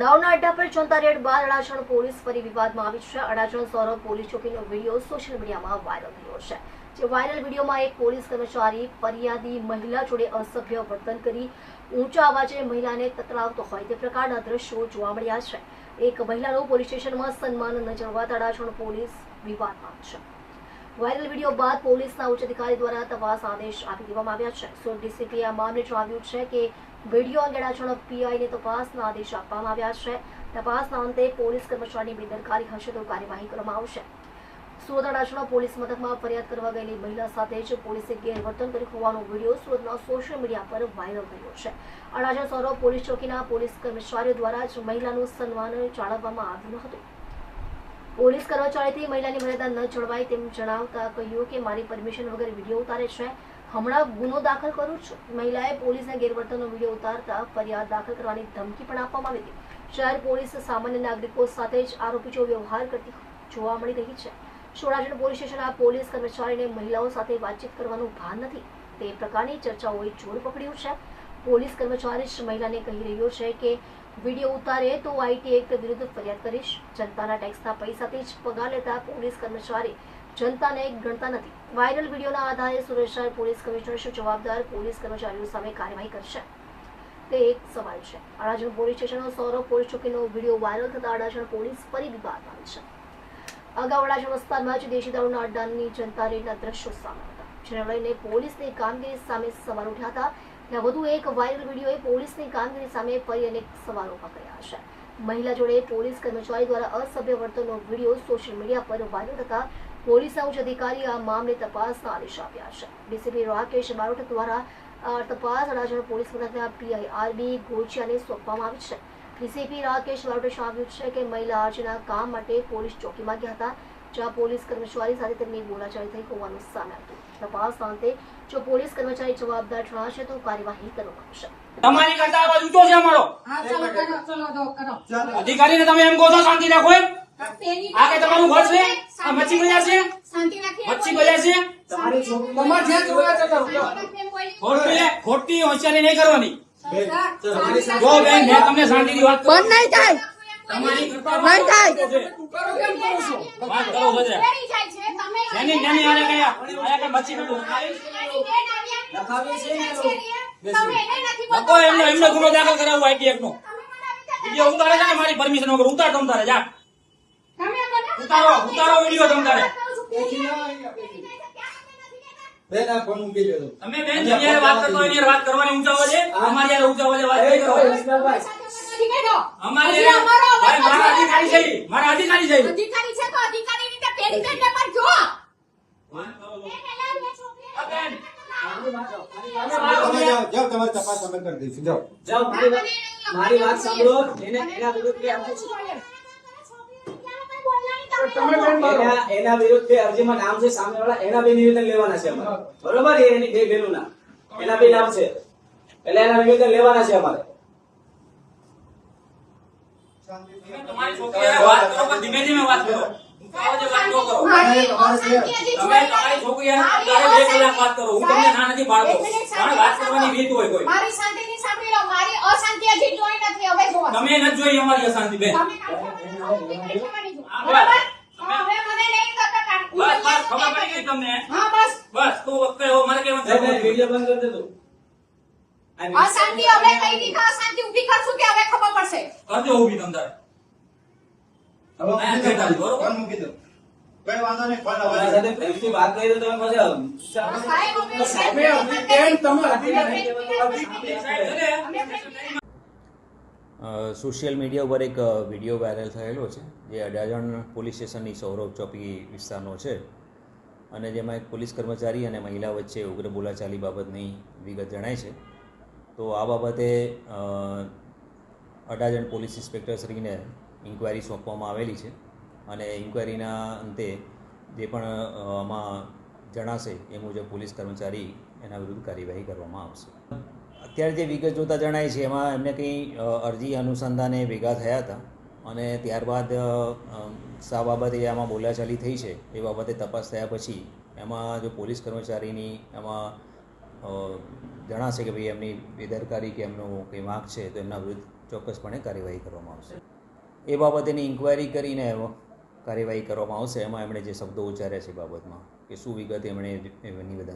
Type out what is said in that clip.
દાવના અડ્ડા પર જનતા રેડ બાદ અડાજણ પોલીસ ફરી વિવાદમાં આવી છે. અડાજણ સૌરભ પોલીસ ચોકીનો વીડિયો સોશિયલ મીડિયામાં વાયરલ થયો છે. જે વાયરલ વિડીયોમાં એક પોલીસ કર્મચારી ફરિયાદી મહિલા જોડે અસભ્ય વર્તન કરી ઊંચા અવાજે મહિલાને તતડાવતો હોય તે પ્રકારના દ્રશ્યો જોવા મળ્યા છે. એક મહિલાનું પોલીસ સ્ટેશનમાં સન્માન ન જળવાતા અડાજણ પોલીસ વિવાદમાં છે. વાયરલ વીડિયો બાદ પોલીસના ઉચ્ચ અધિકારી દ્વારા તપાસ આદેશ આપી દેવામાં આવ્યા છે. સુરત ડીસીપીએ આ મામલે જણાવ્યું છે કે વીડિયો અંગે અડાજણ પીઆઈને તપાસના આદેશ આપવામાં આવ્યા છે તપાસના અંતે પોલીસ કર્મચારીની બેદરકારી હશે તો કાર્યવાહી કરવામાં આવશે સુરત અડાજણ પોલીસ મથકમાં ફરિયાદ કરવા ગયેલી મહિલા સાથે જ પોલીસે ગેરવર્તન કર્યું હોવાનો વીડિયો સુરતના સોશિયલ મીડિયા પર વાયરલ થયો છે અડાજણ સૌરભ પોલીસ ચોકીના પોલીસ કર્મચારીઓ દ્વારા જ મહિલાનું સન્માન જાળવવામાં આવ્યું હતું પોલીસ કર્મચારીથી મહિલાની મર્યાદા ન જળવાય તેમ જણાવતા કહ્યું કે મારી પરમિશન વગર વીડિયો ઉતારે છે હમણાં ગુનો દાખલ કરું છું. મહિલાએ પોલીસના ગેરવર્તનનો વીડિયો ઉતારતા ફરિયાદ દાખલ કરવાની ધમકી પણ આપવામાં આવી હતી. શહેર પોલીસ સામાન્ય નાગરિકો સાથે જ આરોપીઓ વ્યવહાર કરતી જોવા મળી રહી છે. સોડાજણ પોલીસ સ્ટેશનના પોલીસ કર્મચારીને મહિલાઓ સાથે વાતચીત કરવાનું ભાન નથી. તે પ્રકારની ચર્ચાઓએ જોર પકડ્યું છે. પોલીસ કર્મચારી જ મહિલાને કહી રહ્યો છે કે, વીડિયો ઉતારે તો આઈટી એક્ટ વિરુદ્ધ ફરિયાદ કરીશ. જનતાના ટેક્સના પૈસાથી જ પગાર લેતા પોલીસ કર્મચારી જનતાને ગણતા નથી. વાયરલ વિડીયોના આધારે સુરત પોલીસ કમિશનર શું જવાબદાર પોલીસ કર્મચારીઓ સામે કાર્યવાહી કરશે? તે એક સવાલ છે. અડાજણ પોલીસ સ્ટેશનનો સૌરભ પોલીસ ચોકીનો વીડિયો વાયરલ થતા અડાજણ પોલીસ ફરી વિવાદમાં છે. અગાઉ અડાજણ વિસ્તારમાં જ દેશી દારૂના અડ્ડાની જનતા રેડના દ્રશ્યો સામે જેને લઈને પોલીસની કામગીરી સામે સવાલ ઉઠ્યા હતા. ત્યાં વધુ એક વાયરલ વિડીયોએ પોલીસની કામગીરી સામે ફરી અનેક સવાલો ઊભા કર્યા છે. મહિલા જોડે પોલીસ કર્મચારી દ્વારા અસભ્ય વર્તનનો વીડિયો સોશિયલ મીડિયા પર વાયરલ થતા પોલીસના ઉચ્ચ અધિકારી આ મામલે તપાસના આદેશ આપ્યા છે. ડીસીપી રાકેશ બારોટ દ્વારા તપાસ અડાજણ પોલીસ મથકના પીઆઈ આરબી ગોચિયાને સોંપવામાં આવી છે. ડીસીપી રાકેશ બારોટે જણાવ્યું છે કે મહિલા આજના કામ માટે પોલીસ ચોકીમાં ગયા હતા જ્યાં પોલીસ કર્મચારી સાથે તેમની બોલાચાલી થઈ હોવાનું સામે આવ્યું. તપાસ અંતે જો પોલીસ કર્મચારી જવાબદાર જણાશે તો કાર્યવાહી કરવામાં આવશે. તમારી કરતા અવાજ ઊંચો છે અમારો. હા ચલો કરો ચલો દો કરો. અધિકારીને તમે એમ કહો છો શાંતિ રાખો એમ. આ કે તમારું ઘર છે? આ મચ્છી બજાર છે મચ્છી બજાર છે તમારી છોકરી તમારે જ્યાં જોવા જતા ખોટી ખોટી હોશિયારી નહીં કરવાની જો બેન મેં તમને શાંતિથી વાત બંધ નહીં થાય તમારી વાત કરો આને કયા આયા કે મચ્છી ને. એમનો એમનો ગુનો દાખલ કરાવવો આઈટી એકનો તમે મને વીડિયો ઉતારે છે ને મારી પરમિશન વગર ઉતાર તમ તારે જા ઉતારો ઉતારો વિડિયો તમ તારે. બેસી જાઓ અહીંયા, બેસી. બેન આ ફોન મૂકી દેજો તમે બેન જેની વાત કરતો હોય એની વાત કરવાની ઊંચા છે. અમારી યાર ઊંચા છે વાત કરો. અમારી અમારો અવાજ ભાઈ, મારા અધિકારી છે. મારા અધિકારી છે. અધિકારી છે તો અધિકારી રીતે પેરી કરીને પર જો જાઓ. તમારી તપાસ અમે કરી દઈશું. જાઓ. જાઓ મારી વાત મારી વાત સાંભળો એને એના વિરુદ્ધ બે અરજી તમે બેન મારો. એના એના વિરુદ્ધ બે અરજીમાં નામ છે સામેવાળા. એના બે નિવેદન લેવાના છે અમારે. બરોબર? એની બે બહેનોના એના બે નામ છે. એટલે એના નિવેદન લેવાના છે અમારે. તમારી છોકરી વાત કરો પણ ધીમે ધીમે વાત કરો. તમે નથી જોઈ અમારી અશાંતિ બેન. બસ બસ ખબર પડી ગઈ તમને? હા બસ. બસ તો વખતે હો મારે કેવું છે. વિડિયો બંધ કરી દે આ અશાંતિ હવે કઈ દીધા અશાંતિ ઊભી કરશું કે હવે ખબર પડશે? કરજો ઊભી તમ તારે. હવે દો, ફોન મૂકી દો. કઈ વાંધો નહીં ફોન હવે સાથે પ્રેમથી વાત કરી તો તમે પછી સાહેબ, કેમ તમે અધિકારી અમે પ્રેમ- અ, સોશિયલ મીડિયા ઉપર એક વીડિયો વાયરલ થયેલો છે, જે અડાજણ પોલીસ સ્ટેશનની સૌરભ ચોકી વિસ્તારનો છે. અને જેમાં એક પોલીસ કર્મચારી અને મહિલા વચ્ચે ઉગ્ર બોલાચાલી બાબતની વિગત જણાય છે. તો આ બાબતે અડાજણ પોલીસ ઇન્સ્પેક્ટરશ્રીને ઇન્ક્વાયરી સોંપવામાં આવેલી છે. અને ઇન્ક્વાયરીના અંતે જે પણ આમાં જણાશે એ મુજબ પોલીસ કર્મચારી એના વિરુદ્ધ કાર્યવાહી કરવામાં આવશે. અત્યારે જે વિગત જોતા જણાય છે, એમાં એમને કંઈ અરજી અનુસંધાને ભેગા થયા હતા અને ત્યારબાદ સા બાબતે આમાં બોલાચાલી થઈ છે એ બાબતે તપાસ થયા પછી એમાં જો પોલીસ કર્મચારીની એમાં જણાશે કે ભાઈ એમની બેદરકારી કે એમનો કંઈ વાંક છે, તો એમના વિરુદ્ધ ચોક્કસપણે કાર્યવાહી કરવામાં આવશે. એ બાબતેની ઇન્ક્વાયરી કરીને કાર્યવાહી કરવામાં આવશે. એમાં એમણે જે શબ્દો ઉચ્ચાર્યા છે એ બાબતમાં, કે શું વિગત એમણે નિવેદન